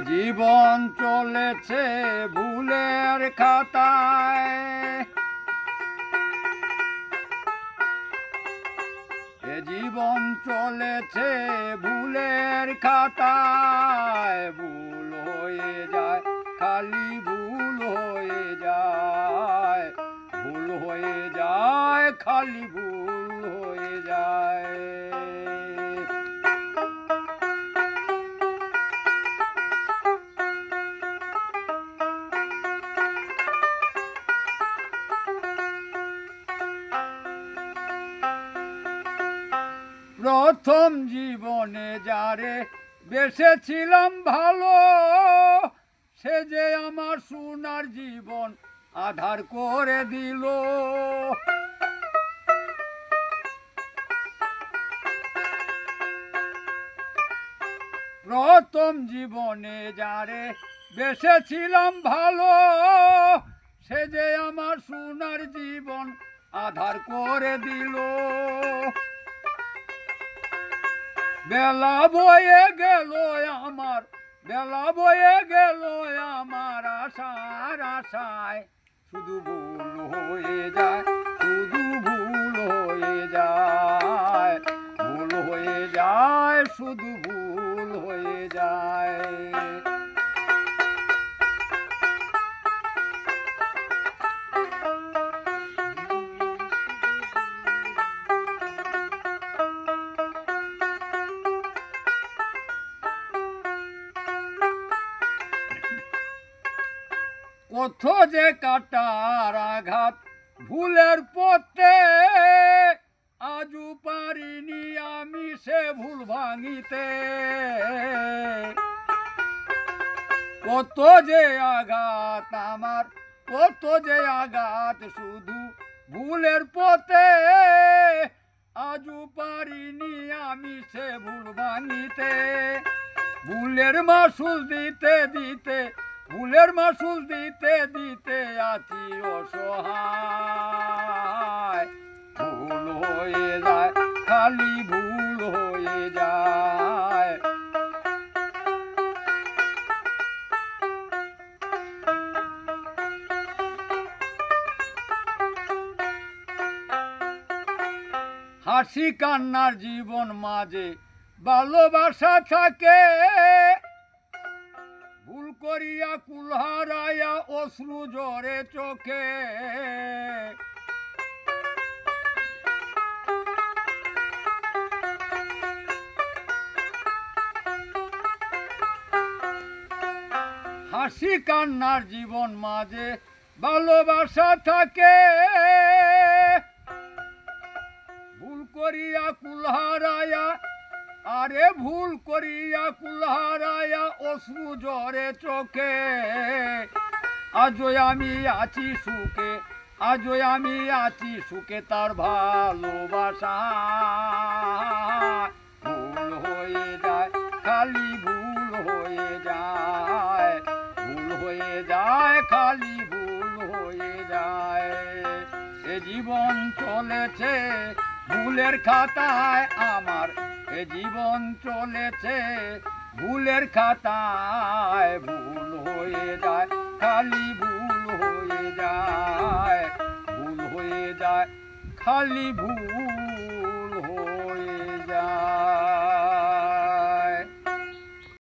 জীবন চলেছে ভুলের খাতায়। এ জীবন চলেছে ভুলের খাতায়। ভুল হয়ে যায়, খালি ভুল হয়ে যায়। ভুল হয়ে যায়, খালি ভুল হয়ে যায়। প্রথম জীবনে যারে বেসেছিলাম ভালো, সে যে আমার সোনার জীবন আধার করে দিল। প্রথম জীবনে যারে বেসেছিলাম ভালো, সে যে আমার সোনার জীবন আধার করে দিল। বেলা বয়ে গেল আমার, বেলা বয়ে গেল আমার আশার আশায়। শুধু ভুল হয়ে যায়, শুধু ভুল হয়ে যায়, ভুল হয়ে যায় শুধু কত যে কাটার আঘাত, ভুলের পথে আজু পারিনি আমি সে ভুল ভাঙিতে। কত যে আঘাত আমার, কত যে আঘাত শুধু ভুলের পথে আজু পারিনি আমি সে ভুল ভাঙিতে। ভুলের মাসুল দিতে দিতে ভুলের মাসুল দিতে দিতে আছি অসহায়। ভুল হয়ে যায়, খালি ভুল হয়ে যায়। হাসি কান্নার জীবন মাঝে ভালোবাসা থাকে। করিয়া কুলহারায়া অশ্রু জরে চোখে। হাসি কান্নার জীবন মাঝে ভালোবাসা থাকে। ভুল করিয়া কুলহারায়া আরে ভুল করিয়া কুলহারায়া অশ্রু জরে চোখে। আজও আমি আছি সুখে আজও আমি আছি সুখে তার ভালোবাসা। ভুল হয়ে যায়, খালি ভুল হয়ে যায়। ভুল হয়ে যায়, খালি ভুল হয়ে যায়। এ জীবন চলেছে, ভুলের খাতায় আমার এ জীবন চলেছে, ভুলের খাতায় ভুল হয়ে যায়, খালি ভুল হয়ে যায়, ভুল হয়ে যায়, খালি ভুল